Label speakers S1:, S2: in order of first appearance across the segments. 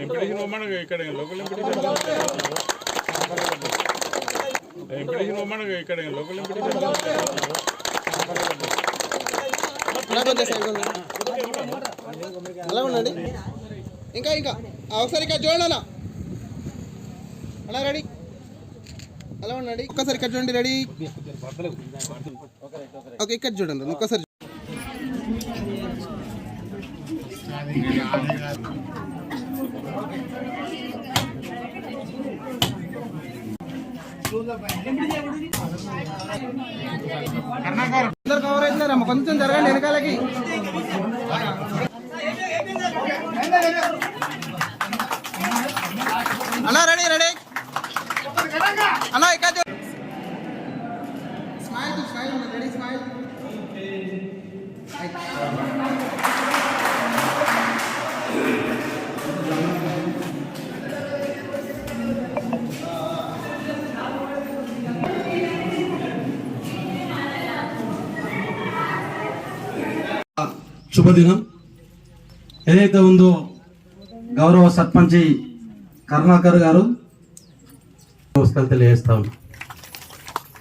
S1: MPDC ఇవ్వమనగా ఇక్కడ local MPDC MPDC ఇవ్వమనగా ఇక్కడ local MPDC
S2: అలా కొంచెం సైడ్ ఉండండి. ఇంకా ఇంకా. ఒకసారి ఇక్కడ చూడండి అలా అలా రెడీ అలా ఉండండి. ఒక్కసారి ఇక్కడ చూడండి రెడీ. ఓకే ఇక్కడ చూడండి ఒక్కసారి అందరు కవర్ అవుతున్నారమ్మ కొంచెం జరగండి వెనకాలకి.
S3: శుభదినం. ఏదైతే ఉందో గౌరవ సర్పంచి కరుణాకర్ గారు నమస్కారం తెలియజేస్తా ఉన్నాం.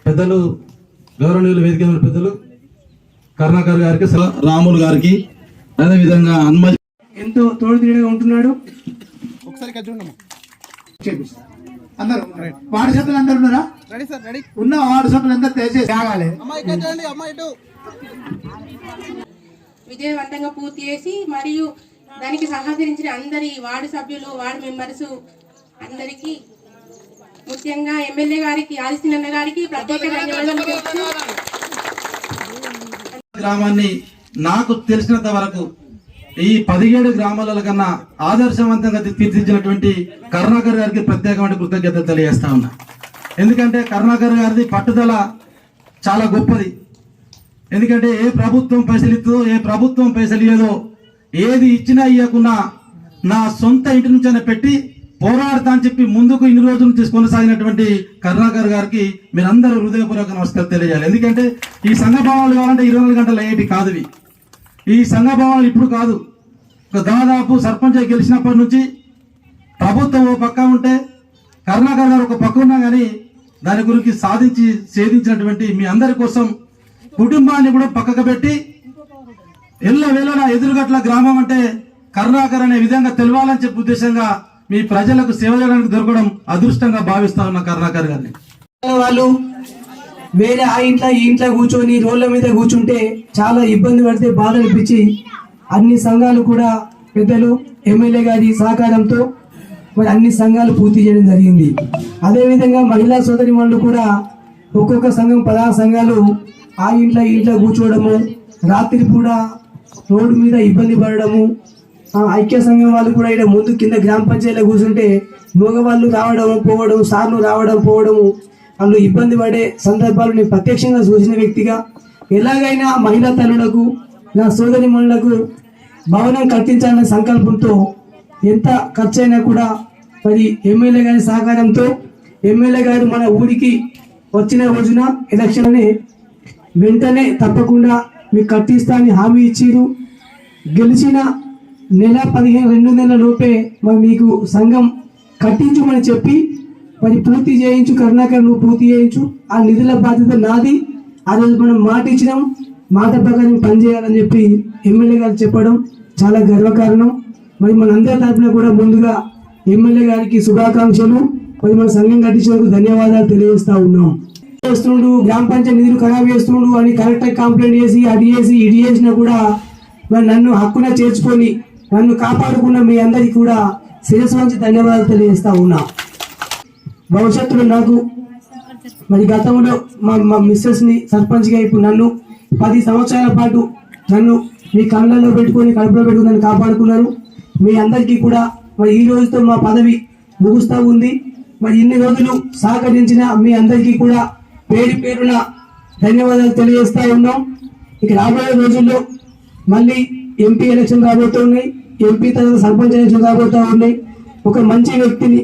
S3: పెద్దలు గౌరవనీయులు వేదిక మీద పెద్దలు కరుణాకర్ గారికి రాములు గారికి అదేవిధంగా హనుమ
S4: ఎంతో తోడుదీడగా ఉంటున్నాడు.
S2: ఒకసారి
S5: అందరూ వార్డు సభ్యులు అందరు ఉన్నారా?
S2: రెడీ సార్ రెడీ
S5: ఉన్న వార్డు సభ్యులు అందరూ దయచేసి
S6: విజయవంతంగా పూర్తి చేసి మరియు దానికి సహకరించిన అందరి వార్డు సభ్యులు వార్డు మెంబర్స్ అందరికీ ముఖ్యంగా ఎమ్మెల్యే గారికి ఆదిశీనన్న గారికి ప్రత్యేక
S3: గ్రామాన్ని నాకు తెలిసినంత వరకు ఈ పదిహేడు గ్రామాల కన్నా ఆదర్శవంతంగా తీర్చిదిద్దినటువంటి కరుణాకర్ గారికి ప్రత్యేకమైన కృతజ్ఞతలు తెలియజేస్తా ఉన్నా. ఎందుకంటే కరుణాకర్ గారిది పట్టుదల చాలా గొప్పది. ఎందుకంటే ఏ ప్రభుత్వం పైసలు ఏ ప్రభుత్వం పైసలు ఏది ఇచ్చినా ఇవ్వకుండా నా సొంత ఇంటి నుంచైనా పెట్టి పోరాడతా అని చెప్పి ముందుకు ఇన్ని రోజుల నుంచి కొనసాగినటువంటి కరుణాకర్ గారికి మీరందరూ హృదయపూర్వక నమస్కారం తెలియజేయాలి. ఎందుకంటే ఈ సంఘభావాలు కావాలంటే ఇరవై నాలుగు గంటలు అయ్యేటి కాదు ఇవి. ఈ సంఘభావాలు ఇప్పుడు కాదు. దాదాపు సర్పంచ్ గెలిచినప్పటి నుంచి ప్రభుత్వం ఓ పక్క ఉంటే కరుణాకర్ గారు ఒక పక్క ఉన్నా కానీ దాని గురించి సాధించి ఛేదించినటువంటి మీ అందరి కోసం కుటుంబాన్ని కూడా పక్కకు పెట్టి ఎల్ల నా ఎదురుగట్ల గ్రామం అంటే కర్ణాకర్ అనే విధంగా తెలవాలని చెప్పే ఉద్దేశంగా మీ ప్రజలకు సేవ చేయడానికి దొరకడం అదృష్టంగా భావిస్తా ఉన్న కర్ణాకర్ గారిని.
S4: వాళ్ళు వేరే ఆ ఇంట్లో ఈ ఇంట్లో కూర్చొని రోడ్ల మీద కూర్చుంటే చాలా ఇబ్బంది పడితే బాధ అనిపించి అన్ని సంఘాలు కూడా పెద్దలు ఎమ్మెల్యే గారి సహకారంతో మరి అన్ని సంఘాలు పూర్తి చేయడం జరిగింది. అదేవిధంగా మహిళా సోదరి వాళ్ళు కూడా ఒక్కొక్క సంఘం పదహారు సంఘాలు ఆ ఇంట్లో ఈ ఇంట్లో కూర్చోవడము రాత్రి కూడా రోడ్డు మీద ఇబ్బంది పడడము ఆ ఐక్య సంఘం వాళ్ళు కూడా ఇక్కడ ముందు కింద గ్రామ పంచాయతీలో కూర్చుంటే మగవాళ్ళు రావడం పోవడం సార్లు రావడం పోవడము వాళ్ళు ఇబ్బంది పడే సందర్భాలు నేను ప్రత్యక్షంగా చూసిన వ్యక్తిగా. ఎలాగైనా మహిళా తల్లులకు నా సోదరి మనులకు భవనం కట్టించాలనే సంకల్పంతో ఎంత ఖర్చు కూడా మరి ఎమ్మెల్యే గారి సహకారంతో ఎమ్మెల్యే గారు మన ఊరికి వచ్చిన రోజున ఎలక్షన్ అనే వెంటనే తప్పకుండా మీకు కట్టిస్తా అని హామీ ఇచ్చారు. గెలిచిన నెల పదిహేను రెండు నెలల లోపే మరి మీకు సంఘం కట్టించమని చెప్పి మరి పూర్తి చేయించు కరుణాకర్ నువ్వు పూర్తి చేయించు. ఆ నిధుల బాధ్యత నాది. ఆ రోజు మనం మాట ఇచ్చినాం. మాట ప్రకారం పనిచేయాలని చెప్పి ఎమ్మెల్యే గారు చెప్పడం చాలా గర్వకారణం. మరి మనందరి తరఫున కూడా ముందుగా ఎమ్మెల్యే గారికి శుభాకాంక్షలు. మరి మన సంఘం కట్టించినందుకు ధన్యవాదాలు తెలియజేస్తా ఉన్నాం. చేస్తుండు గ్రామ పంచాయతీ నిధులు ఖరాబ్ చేస్తుండు అని కలెక్టర్ కంప్లైంట్ చేసి అది చేసి ఇది చేసినా కూడా మరి నన్ను హక్కున చేర్చుకొని నన్ను కాపాడుకున్న మీ అందరికీ కూడా శిరస్సు నుంచి ధన్యవాదాలు తెలియజేస్తా ఉన్నా. భవిష్యత్తులో నాకు మరి గతంలో మా మా మిస్సెస్ని సర్పంచ్గా ఇప్పుడు నన్ను పది సంవత్సరాల పాటు నన్ను మీ కళ్ళల్లో పెట్టుకొని కడుపులో పెట్టుకుని నన్ను కాపాడుకున్నారు. మీ అందరికీ కూడా మరి ఈ రోజుతో మా పదవి ముగుస్తూ ఉంది. మరి ఇన్ని రోజులు సహకరించిన మీ అందరికీ కూడా పేరు పేరున ధన్యవాదాలు తెలియజేస్తా ఉన్నాం. ఇక రాబోయే రోజుల్లో మళ్ళీ ఎంపీ ఎలక్షన్ రాబోతున్నాయి ఎంపీ తర్వాత సర్పంచ్ ఎలక్షన్ రాబోతూ ఉన్నాయి. ఒక మంచి వ్యక్తిని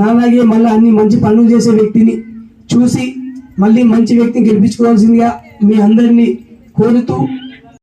S4: నాలాగే మళ్ళీ అన్ని మంచి పనులు చేసే వ్యక్తిని చూసి మళ్ళీ మంచి వ్యక్తిని గెలిపించుకోవాల్సిందిగా మీ అందరినీ కోరుతూ